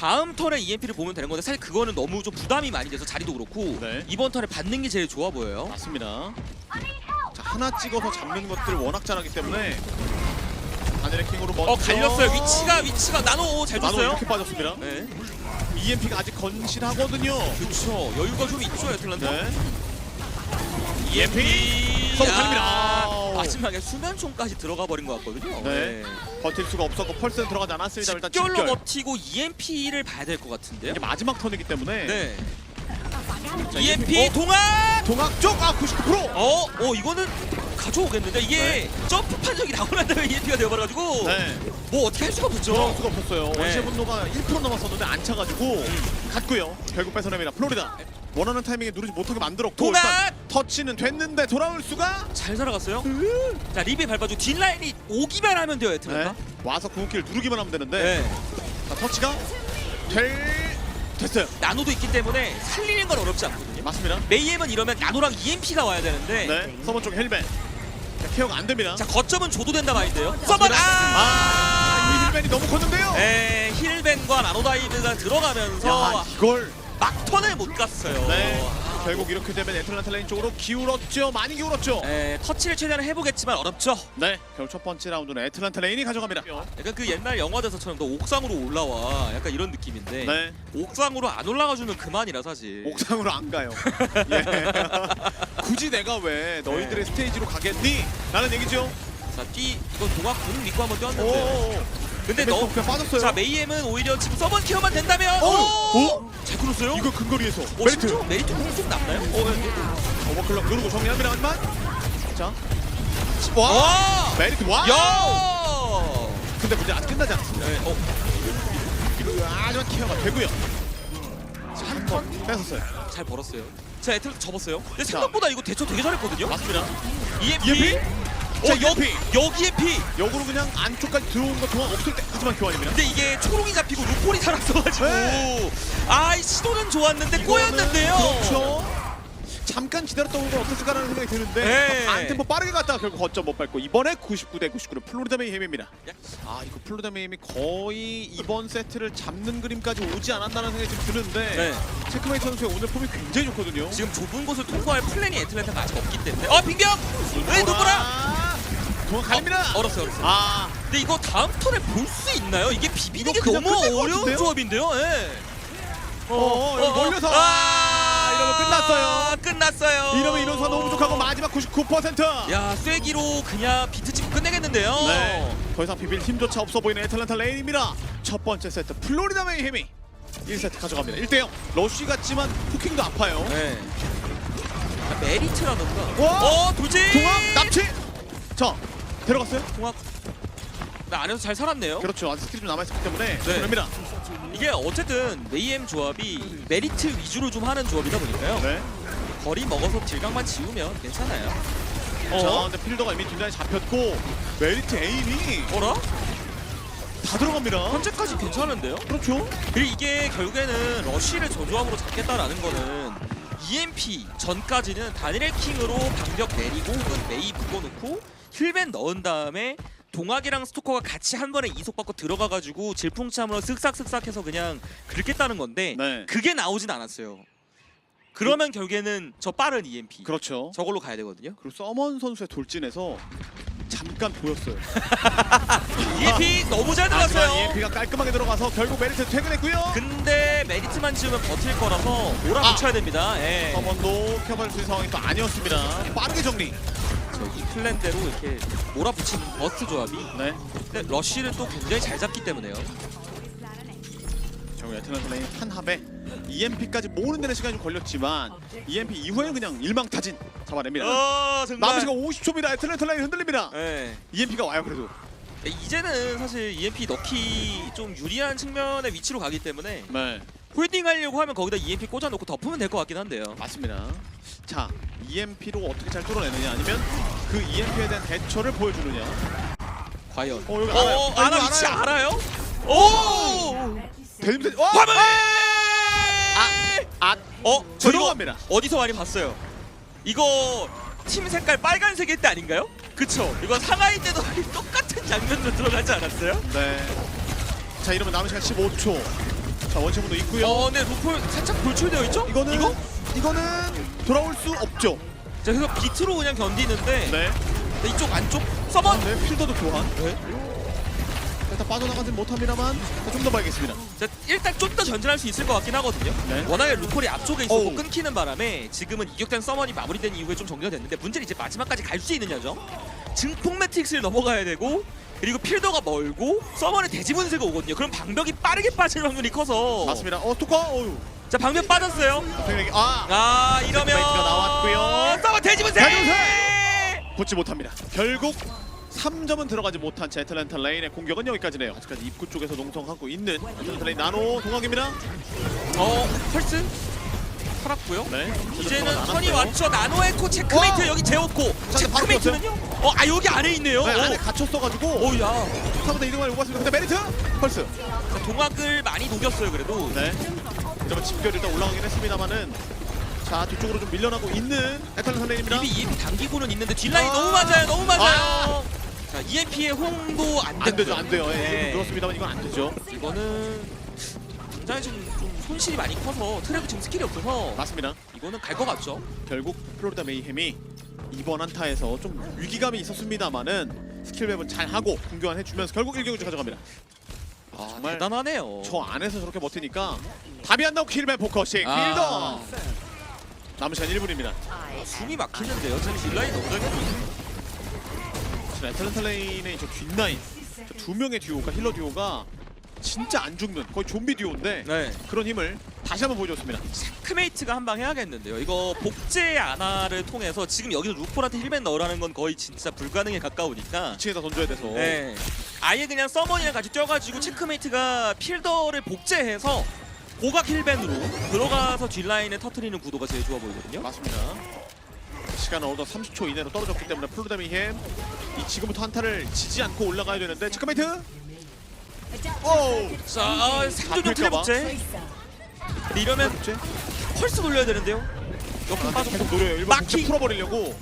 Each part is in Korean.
다음 턴에 EMP를 보면 되는 건데 사실 그거는 너무 좀 부담이 많이 돼서 자리도 그렇고 네. 이번 턴에 받는 게 제일 좋아 보여요. 맞습니다. 자 하나 찍어서 잡는 것들을 워낙 잘하기 때문에 하늘의 킹으로 먼저 어 갈렸어요. 위치가 위치가 나노 잘 나노 줬어요. 이렇게 빠졌습니다. 네. EMP가 아직 건실하거든요. 그렇죠. 여유가 좀 있죠 애틀란타. 네. EMP 서브 달립니다. 마지막에 수면총까지 들어가 버린 것 같거든요. 네. 버틸 수가 없었고 펄스는 들어가지 않았습니다. 일단 직결로 직결. 버티고 EMP를 봐야 될 것 같은데요. 이게 마지막 턴이기 때문에 네. 자, EMP 어? 동안. 동학 쪽! 아 99%! 어, 어 이거는 가져오겠는데 이게 점프 판정이 나고 난 다음에 EMP가 되어버려가지고 네. 뭐 어떻게 할 수가 없죠. 수가 없었어요. 네. 원시의 분노가 1% 남았었는데 안 차가지고 갔고요. 결국 뺏어냅니다. 플로리다. 원하는 타이밍에 누르지 못하게 만들었고 도난! 일단 터치는 됐는데 돌아올 수가 잘 살아갔어요. 자 리비 밟아주고 뒷라인이 오기만 하면 돼요 네. 애틀란타. 와서 궁극기를 누르기만 하면 되는데 네. 자, 터치가 될 됐어요. 나노도 있기 때문에 살리는 건 어렵지 않거든요. 맞습니다. 메이엠은 이러면 나노랑 EMP가 와야 되는데 네. 서버 쪽 헬멧. 자, 케어가 안 됩니다. 자 거점은 줘도 된다 마인드요. 서번 아, 아! 이 헬멧이 너무 컸는데요. 에 힐벤과 나노다이브가 들어가면서 야, 이걸 막턴을 못 갔어요. 네. 결국 이렇게 되면 애틀란타 레인 쪽으로 기울었죠. 많이 기울었죠. 에 터치를 최대한 해보겠지만 어렵죠. 네. 결국 첫 번째 라운드는 애틀란타 레인이 가져갑니다. 약간 그 옛날 영화대사처럼 너 옥상으로 올라와 약간 이런 느낌인데 네. 옥상으로 안 올라가주면 그만이라 사실. 옥상으로 안 가요. 예. 굳이 내가 왜 너희들의 네. 스테이지로 가겠니? 라는 얘기죠. 자, 뛰 이거 동학 궁 믿고 한번 뛰었는데. 오. 근데 너 그냥 빠졌어요. 자 메이엠은 오히려 지금 서번 케어만 된다면 오! 오! 오! 잘 끌었어요? 이거 근거리에서 어, 메리트. 심지어 메리트 공좀 남나요? 어, 네. 오버클럭 누르고 정리합니다. 하지만 자. 와! 와! 메리트 와! 야! 근데 문제 아직 끝나지 않았습니다. 네, 어, 하지만 케어가 되고요. 한번 뺏었어요. 잘 벌었어요. 자, 애틀 접었어요. 근데 자. 생각보다 이거 대처 되게 잘했거든요. 맞습니다. EMP. EMP? 어, 자, 여, EMP. 여기 EMP. 역으로 그냥 안쪽까지 들어오는 거 동안 없을 때 하지만 교환입니다. 근데 이게 초롱이 잡히고 루폴이 살았어가지고 네. 아, 이 시도는 좋았는데 꼬였는데요. 그렇죠. 잠깐 기다렸던 건 어땠을까라는 생각이 드는데 네. 안 템포 빠르게 갔다가 결국 거점 못 밟고 이번에 99 대 99로 플로리다 메이햄입니다. 아 이거 플로리다 메이햄이 거의 이번 세트를 잡는 그림까지 오지 않았다는 생각이 좀 드는데 네. 체크메이트 선수의 오늘 폼이 굉장히 좋거든요. 지금 좁은 곳을 통과할 플랜이 애틀랜타가 아직 없기 때문에 어, 빙병! 왜 누구라? 동안 갈립니다. 어, 얼었어요, 얼었어요. 아 근데 이거 다음 턴에 볼 수 있나요? 이게 비비는 게 이거 그냥 너무 것 어려운 같은데요? 조합인데요. 예. 어, 여기 몰려서 아, 이러면 끝났어요. 끝났어요. 이러면 이론수가 너무 부족하고 마지막 99%. 야, 쐐기로 그냥 비트 찍고 끝내겠는데요. 네. 더 이상 비빌 힘조차 없어 보이는 애틀란타 레인입니다. 첫 번째 세트 플로리다 메이햄이 1세트 가져갑니다. 1대 0. 러쉬 같지만 후킹도 아파요. 네. 자, 메리트라던가. 와! 어, 돌진! 동합 납치. 자 데려갔어요. 동합. 나 안에서 잘 살았네요. 그렇죠. 아직 스킬이 좀 남아있기 때문에 네. 됩니다. 이게 어쨌든 메이엠 조합이 메리트 위주로 좀 하는 조합이다 보니까요. 네. 거리 먹어서 질감만 지우면 괜찮아요. 자 어? 근데 필더가 이미 뒷라인 잡혔고 메리트 에임이 어라? 다 들어갑니다. 현재까지 괜찮은데요? 그렇죠. 그리고 이게 결국에는 러쉬를 저 조합으로 잡겠다라는 거는 EMP 전까지는 다니엘 킹으로 방벽 내리고 혹은 메이 묶어놓고 힐맨 넣은 다음에 동학이랑 스토커가 같이 한 번에 이속받고 들어가가지고 질풍참으로 쓱싹쓱싹해서 그냥 긁겠다는 건데 네. 그게 나오진 않았어요. 그러면 결국에는 저 빠른 EMP 그렇죠. 저걸로 가야 되거든요. 그리고 서먼 선수의 돌진에서 잠깐 보였어요. EMP 너무 잘 들어갔어요. EMP가 깔끔하게 들어가서 결국 메리트 퇴근했고요. 근데 메리트만 지으면 버틸 거라서 몰아붙여야 됩니다. 예. 서먼도 켜볼 수 있는 상황이 또 아니었습니다. 빠르게 정리. 저이 플랜대로 이렇게 몰아붙인 버스트 조합이 네. 근데 러쉬를 또 굉장히 잘 잡기 때문에요. 결국 애틀란타 레인 한 합에 EMP까지 모으는 데는 시간이 좀 걸렸지만 EMP 이후에는 그냥 일망타진 잡아냅니다. 어 남은 시간 50초입니다. 애틀란타 레인 흔들립니다. 예. EMP가 와요 그래도. 이제는 사실 EMP 넣기 좀 유리한 측면의 위치로 가기 때문에 네. 홀딩 하려고 하면 거기다 EMP 꽂아놓고 덮으면 될 것 같긴 한데요. 맞습니다. 자, EMP로 어떻게 잘 뚫어내느냐 아니면 그 EMP에 대한 대처를 보여주느냐. 과연. 어, 여기 알아요. 어, 아, 아나 이거 위치 알아요. 알아요? 오! 대림대. 와! 화물! 아, 어, 저 이거 들어갑니다. 어디서 많이 봤어요? 이거 팀 색깔 빨간색일 때 아닌가요? 그쵸? 이거 상하이 때도 똑같은 장면으로 들어가지 않았어요? 네. 자, 이러면 남은 시간 15초. 자 원시문도 있고요. 어, 네, 루폴 살짝 돌출되어 있죠? 이거는 이거? 이거는 돌아올 수 없죠. 자, 그래서 비트로 그냥 견디는데 네. 네, 이쪽 안쪽 서먼. 네 필더도 교환. 네. 일단 빠져나가진 못합니다만 좀 더 봐야겠습니다. 자, 일단 좀 더 전진할 수 있을 것 같긴 하거든요. 네. 워낙에 루폴이 앞쪽에 있었고 어우. 끊기는 바람에 지금은 이격된 서먼이 마무리된 이후에 좀 정리가 됐는데 문제는 이제 마지막까지 갈 수 있느냐죠. 증폭 매트릭스를 넘어가야 되고 그리고 필더가 멀고 서먼의 대지분세가 오거든요. 그럼 방벽이 빠르게 빠질 확률이 커서 맞습니다. 어 뚜껑. 어유. 자 방벽 빠졌어요. 아 아 이러면 나왔고요. 서먼 대지분세. 대지분세! 붙지 못합니다. 결국 3점은 들어가지 못한 자 애틀랜타 레인의 공격은 여기까지네요. 아직까지 입구 쪽에서 농성하고 있는 애틀랜타 레인 나노 동학입니다. 어 펄스 살았고요. 네. 이제는 안 선이. 왔죠. 나노 에코 체크메이트 와! 여기 재웠고 자, 바로 체크메이트는요? 어, 아 여기 안에 있네요. 네, 안에 어. 갇혔어가지고 오야. 3부터 2등을 오갔습니다. 근데 메리트 펄스. 자, 동학을 많이 녹였어요 그래도. 네. 이러면 집결 일단 올라가긴 했습니다만은 자 뒤쪽으로 좀 밀려나고 있는 레인입니다. 이미 EMP 당기고는 있는데 딜라인 아. 너무 맞아요. 너무 맞아요. 아. 자 EMP의 호응도 안, 안 되죠. 안 돼요. 예, 네. 네. 늘었습니다만 이건 안 되죠. 이거는 굉장히 좀 손실이 많이 커서 트랙 지금 스킬이 없어서 맞습니다. 이거는 갈 것 같죠. 결국 플로리다 메이햄이 이번 한타에서 좀 위기감이 있었습니다만은 스킬 맵은 잘 하고 공교환 해주면서 결국 1경주 가져갑니다. 아, 정말 대단하네요. 저 안에서 저렇게 버티니까 답이 안 나오고 킬맨 포커싱 아. 필더 남은 시간 1분입니다. 숨이 막히는데요. 지금 딜라인 너무 잘 지금 애틀랜타 레인의 저 뒷라인 저두 명의 듀오가 힐러 듀오가 진짜 안 죽는 거의 좀비 듀오인데 네. 그런 힘을 다시 한번 보여줬습니다. 체크메이트가 한 방 해야겠는데요. 이거 복제 아나를 통해서 지금 여기서 루폴한테 힐맨 넣으라는 건 거의 진짜 불가능에 가까우니까 2층에다 던져야 돼서 네. 아예 그냥 서머니랑 같이 뛰어가지고 체크메이트가 필더를 복제해서 고각 힐밴으로 들어가서 뒷라인에 터트리는 구도가 제일 좋아 보이거든요. 맞습니다. 시간은 어느덧 30초 이내로 떨어졌기 때문에 메이햄 이 지금부터 한타를 지지 않고 올라가야 되는데 체크메이트 오 자, 아, 생존형 잡힐까봐. 트랩복제. 근데 이러면 복제 펄스 돌려야 되는데요. 옆으로 아, 빠졌고. 계속 노려요. 일본 마킹. 복제 풀어버리려고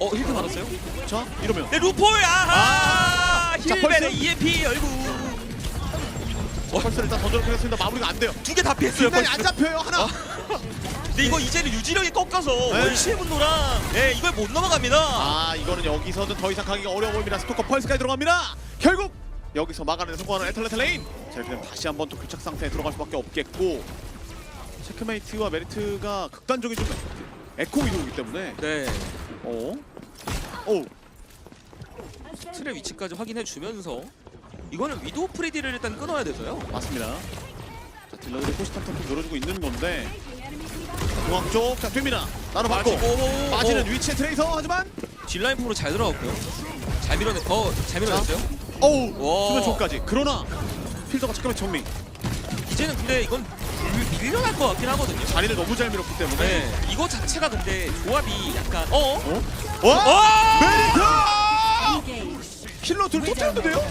어, 힐드 받았어요? 자 이러면 네, 루폴! 아하! 아! 자, 힐밴의 펄스. EMP 열고. 펄스를 일단 던져놓긴 했습니다. 마무리가 안 돼요. 두개 다 피했어요, 펄스. 안 잡혀요 하나. 근데 이거 이제는 유지력이 꺾여서 네. 원시의 분노랑 네, 이걸 못 넘어갑니다. 아 이거는 여기서는 더 이상 가기가 어려워 보입니다. 스토커 펄스까지 들어갑니다. 결국 여기서 막아내는 성공하는 애틀랜타 레인. 자 그럼 다시 한번 또 교착 상태에 들어갈 수밖에 없겠고 체크메이트와 메리트가 극단적인 좀 에코 위도우기 때문에 네. 어? 오 틀의 위치까지 확인해 주면서 이거는 위도우 프리디를 일단 끊어야 돼서요. 맞습니다. 자 딜러들이 호시탐탐 노려주고 있는 건데 자, 중앙 쪽자 됩니다. 나눠 받고 빠지고 빠지는 위치의 트레이서 하지만 딜라인 프로 잘 들어갔고요. 잘 밀어내, 어, 잘 밀어냈어요. 어우 와. 수면 쪽까지 그러나 필더가 잠깐만 정리 이제는 근데 이건 밀- 밀려날 것 같긴 하거든요. 자리를 너무 잘 밀었기 때문에 네, 이거 자체가 근데 조합이 약간 어? 어? 어? 메리트! 킬러 둘 터뜨렸는데요?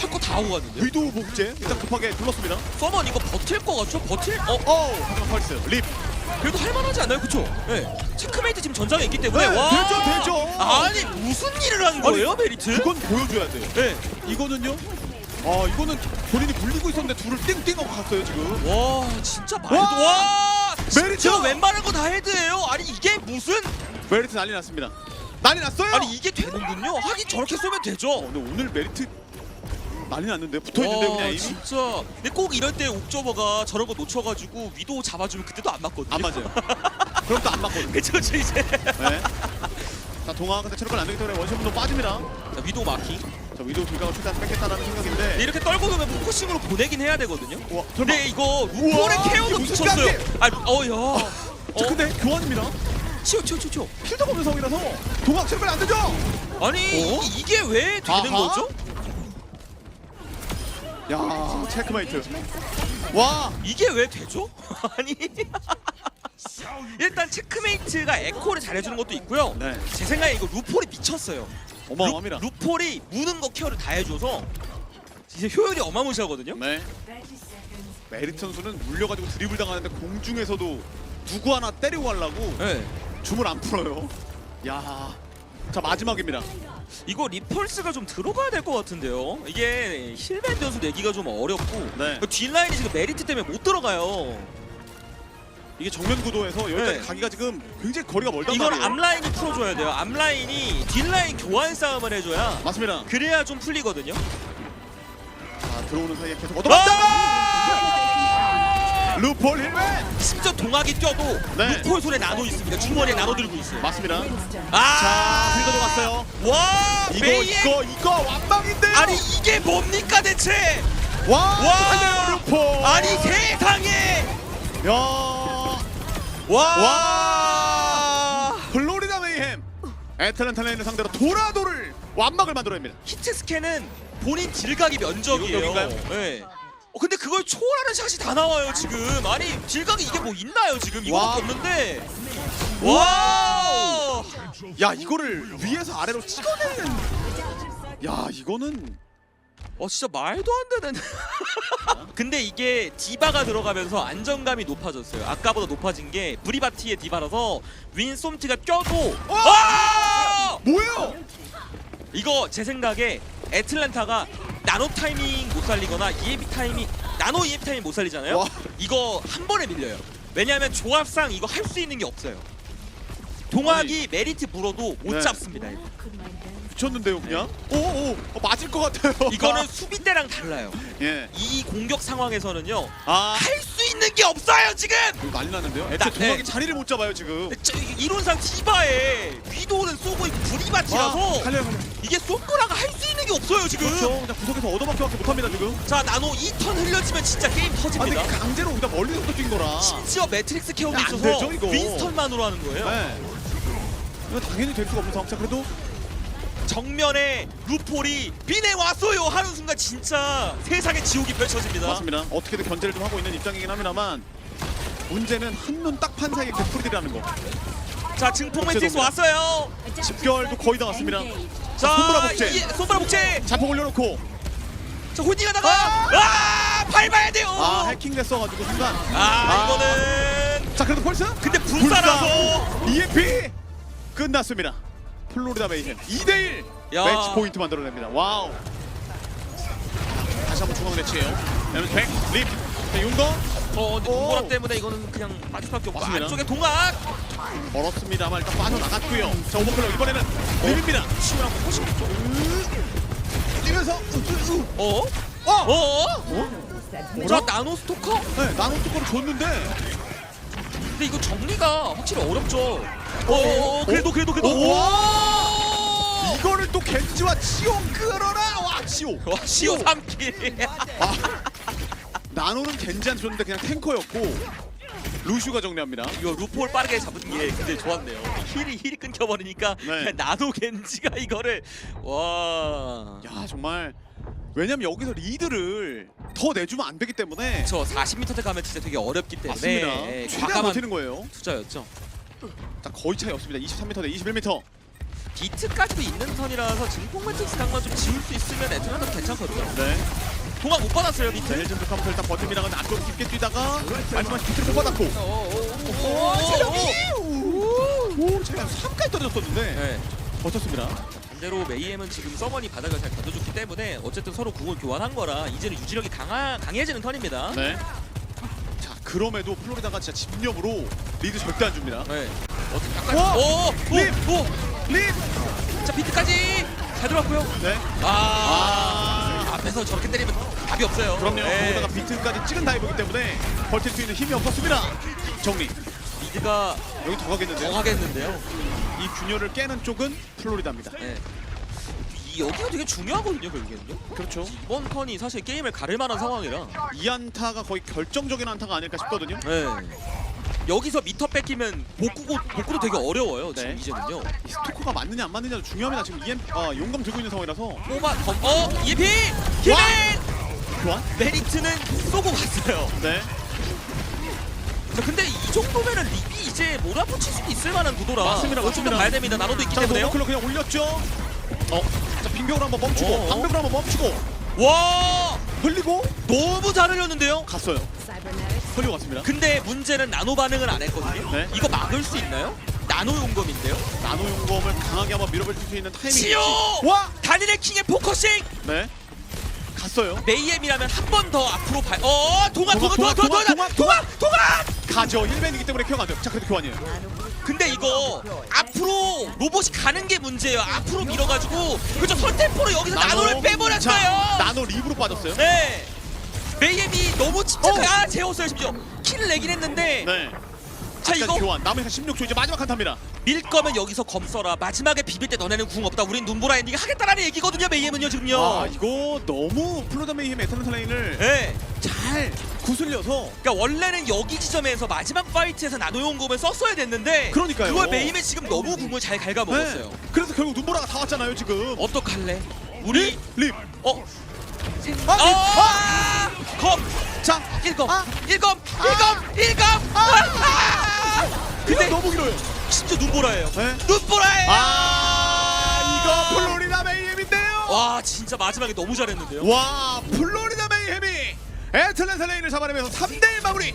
할거 다 오고 갔는데요? 위도우 복제 일단 급하게 눌렀습니다 서먼 이거 버틸 것 같죠? 버틸? 어? 어우 하지만 펄스 립 그래도 할만하지 않나요? 그쵸? 네. 체크메이트 지금 전장에 있기 때문에 네, 와 되죠, 되죠. 아니 무슨 일을 한 거예요 메리트? 그건 보여줘야 돼요 네. 이거는요 아 이거는 본인이 굴리고 있었는데 둘을 띵띵 하고 갔어요 지금 와 진짜 말도 와! 와 메리트! 진짜 웬만한 거 다 헤드예요 아니 이게 무슨 메리트 난리 났습니다 난리 났어요 아니 이게 되는군요 하긴 저렇게 쏘면 어, 되죠 근데 오늘 메리트 난리 났는데? 붙어있는데 와, 그냥 이미? 진짜. 근데 꼭 이럴 때 옥저버가 저런 거 놓쳐가지고 위도우 잡아주면 그때도 안 맞거든요. 안 맞아요. 그럼 또 안 맞거든요. 그쵸 그쵸 이제. 네. 자 동화 근데 체력을 안 되기 때문에 원샷분도 빠집니다. 자 위도우 마킹. 자 위도우 길각을 최대한 뺏겠다라는 근데 생각인데. 이렇게 떨고 놓으면 포커싱으로 보내긴 해야 되거든요. 우와 설마. 근데 이거 루폴의 우와, 케어도 이게 무슨 미쳤어요. 깜짝이야. 아 루- 어야. 자 어? 근데 교환입니다. 치워 치워 치워 치워. 필드가 없는 상황이라서 동학 체력을 안 되죠? 아니 어? 이게 왜 되는 아하. 거죠? 야 체크메이트. 와! 이게 왜 되죠? 아니. 일단 체크메이트가 에코를 잘해주는 것도 있고요. 네. 제 생각에 이거 루폴이 미쳤어요. 어마어마합니다. 루, 루폴이 무는 거 케어를 다 해줘서 이제 효율이 어마무시하거든요. 네. 메리트 선수는 물려가지고 드리블 당하는데 공중에서도 누구 하나 때리고 가려고 네. 줌을 안 풀어요. 야 자 마지막입니다. 이거 리펄스가 좀 들어가야 될 것 같은데요. 이게 힐밴 변수 내기가 좀 어렵고 네. 그 뒷라인이 지금 메리트 때문에 못 들어가요. 이게 정면 구도에서 여기까지 네. 가기가 지금 굉장히 거리가 멀단 말이에요. 앞라인이 풀어줘야 돼요. 앞라인이 뒷라인 교환 싸움을 해줘야 맞습니다. 그래야 좀 풀리거든요. 자 들어오는 사이에 계속 얻어맞다. 아! 루폴 힐맨. 심지어 동학이 뛰어도 네. 루폴 손에 나노 있습니다. 주머니에 나노 들고 있어요. 맞습니다. 아! 자 필더 들어갔어요. 와! 이거 메이의 이거 이거 완방인데요. 아니 이게 뭡니까 대체? 와, 와! 루폴. 아니 세상에! 야. 와! 와! 플로리다 메이햄. 애틀란타 레인을 상대로 도라도를 완막을 만들어냅니다. 히트 스캔은 본인 딜각이 면적이에요. 네. 그걸 초월하는 샷이 다 나와요 지금. 아니 딜각이 이게 뭐 있나요 지금? 와. 이거밖에 없는데. 와! 야 이거를 위에서 아래로 찍어내는. 야 이거는 어 진짜 말도 안 되는. 근데 이게 디바가 들어가면서 안정감이 높아졌어요. 아까보다 높아진 게 브리바티의 디바라서 윈솜티가 껴도 와! 뭐예요? 이거 제 생각에 애틀란타가 나노 타이밍 못 살리거나 EMP 타이밍 나노 EMP 타이밍 못 살리잖아요. 와. 이거 한 번에 밀려요. 왜냐하면 조합상 이거 할 수 있는 게 없어요. 동학이 메리트 물어도 못 네. 잡습니다. 이거. 붙였는데요 그냥. 오오 어, 맞을 것 같아요. 이거는 수비 때랑 달라요. 예. 이 공격 상황에서는요 아 할 수 있는 게 없어요 지금. 이거 난리 났는데요. 네, 나- 제 동학이 네. 자리를 못 잡아요 지금. 저, 이론상 디바에 위도는 쏘고 있고 브리바티라서 와, 달려요 달려. 이게 쏘꾸라가 할수 있는 게 없어요 지금. 그렇죠. 그냥 구석에서 얻어맞기밖에 못합니다 지금. 자 나노 2턴 흘려지면 진짜 게임 아 근데 터집니다. 강제로 그냥 멀리서부터 뛴 거라. 심지어 매트릭스 케어도 안 있어서 되죠, 이거. 윈스턴만으로 하는 거예요. 네. 이거 당연히 될 수가 없는 상황. 자 그래도 정면에 루폴이 비네 왔어요 하는 순간 진짜 세상의 지옥이 펼쳐집니다. 맞습니다. 어떻게든 견제를 좀 하고 있는 입장이긴 합니다만 문제는 한눈 딱 판 사이에 개풀이라는 거. 자 매트릭스 동작. 왔어요. 집결도 거의 다 왔습니다. 자 손브라 복제. 이- 손브라 복제. 자폭 올려놓고 자 호딩하다가 아 밟아야 돼요. 아 해킹 됐어가지고 순간. 아, 아. 이거는 자 그래도 펄스? 근데 불사라서 EMP 끝났습니다. 플로리다 메이햄 2대1 야. 매치 포인트 만들어냅니다. 와우. 다시 한번 중앙 매치예요. 여러분 백 립. 자, 윤거 어 근데 오. 동보라 때문에 이거는 그냥 빠질 수밖에 없고 맞습니다. 안쪽에 동학 멀었습니다만 일단 빠져나갔고요. 자 오버클럭 이번에는 립입니다. 치우랑 보고 싶죠. 뛰면서 어? 어! 어? 어? 자 나노 스토커? 네, 나노 뚜껑을 줬는데 근데 이거 정리가 확실히 어렵죠. 어, 그래도 그래도 그래도. 오! 오! 이거를 또 겐지와 치오 끌어라! 와 치오! 와, 시오 3킬. 아, 나노는 겐지한테 줬는데 그냥 탱커였고 루슈가 정리합니다. 이거 루폴 빠르게 잡은 게 근데 좋았네요. 힐이 힐이 끊겨버리니까 네. 그냥 나노 겐지가 이거를 와. 야 정말 왜냐면 여기서 리드를 더 내주면 안 되기 때문에 저 40m대 가면 진짜 되게 어렵기 때문에 맞습니다. 예, 최대한 과감한 버티는 거예요. 투자였죠. 자 거의 차이 없습니다. 23m 대 21m. 비트까지도 있는 턴이라서 증폭 매트릭스 강만 좀 지울 수 있으면 애틀란타 괜찮거든요. 네. 동안 못 받았어요 비트. 자, 헬전드 카운터 일단. 근데 안쪽 깊게 뛰다가 말씀하신 비트를 못 받았고 오 제가 3까지 떨어졌었는데 네. 버텼습니다. 반대로 메이엠은 지금 서머니 바닥을 잘 가져줬기 때문에 어쨌든 서로 궁을 교환한 거라 이제는 유지력이 강하, 강해지는 턴입니다. 네. 자 그럼에도 플로리다가 진짜 집념으로 리드 절대 안 줍니다. 네. 어떻게 약간 와! 오! 립! 오! 오! 립! 자 비트까지 잘 들어왔고요. 네. 아, 아. 앞에서 저렇게 때리면 답이 없어요. 그럼요. 네. 거기다가 비트까지 찍은 다이브이기 때문에 버틸 수 있는 힘이 없었습니다. 정리. 미드가 여기 더 가겠는데요. 더 하겠는데요. 이 균열을 깨는 쪽은 플로리다입니다. 네. 이 여기가 되게 중요하거든요 결국에는요. 그렇죠. 이번 턴이 사실 게임을 가를 만한 상황이라. 이 안타가 거의 결정적인 안타가 아닐까 싶거든요. 네. 여기서 미터 뺏기면 복구 복구도 되게 어려워요. 지금 네. 이제는요. 이 스토커가 맞느냐 안 맞느냐도 중요합니다. 지금 EM 아, 용감 들고 있는 상황이라서 뽑아 검. 어 EMP 히맨 교환. 메리트는 쏘고 갔어요. 네. 자, 근데 이 정도면은 립이 이제 몰아붙일 수 있을 만한 구도라. 맞습니다, 어쨌든 맞습니다. 봐야 됩니다. 나노도 있기 자, 때문에요. 노클로 그냥 올렸죠. 어. 자, 빙벽으로 한번 멈추고, 어. 방벽으로 한번 멈추고, 와 흘리고 너무 잘 흘렸는데요. 갔어요. 흘리고 갔습니다. 근데 문제는 나노 반응을 안 했거든요. 네. 이거 막을 수 있나요? 나노 용검인데요. 나노 용검을 강하게 한번 밀어볼 수 있는 타이밍이 치요! 와! 다니엘 킹의 포커싱 네. 갔어요. 메이엠이라면 한 번 더 앞으로 발. 어 동아 동아 동아, 동아 동아, 동아 동아. 가죠. 1벤이기 때문에 케어가 안 돼요. 자, 그래도 교환이에요. 근데 이거 앞으로 로봇이 가는 게 문제예요. 앞으로 밀어가지고 그죠 설템포로 여기서 나노를 빼버렸어요. 자, 나노 립으로 빠졌어요. 네. 메이엠이 너무 침착해. 어. 아 재웠어요 심지어. 킬을 내긴 했는데. 네. 자 이거 교환. 남은 16초 이제 마지막 한타입니다. 밀 거면 여기서 검 써라. 마지막에 비빌 때 너네는 궁 없다. 우린 눈보라 엔딩 하겠다라는 얘기거든요. 메이엠은요 지금요. 아, 이거 너무 플로더 메이힘 에터널 라인을 네. 잘 구슬려서 그러니까 원래는 여기 지점에서 마지막 파이트에서 나노 용 검을 썼어야 됐는데 그러니까요. 그걸 메이엠이 지금 너무 궁을 잘 갉아먹었어요. 네. 그래서 결국 눈보라가 다 왔잖아요, 지금. 어떡할래? 우리 립. 어? 아, 아! 검! 자, 일검! 아. 일검! 일검! 일검! 아! 근데 근데 너무 길어요. 진짜 눈보라예요. 네. 눈보라예요. 아, 이거 플로리다 메이햄인데요. 와 진짜 마지막에 너무 잘했는데요. 와, 플로리다 메이햄이 애틀랜타 레인을 잡아내면서 3대1 마무리.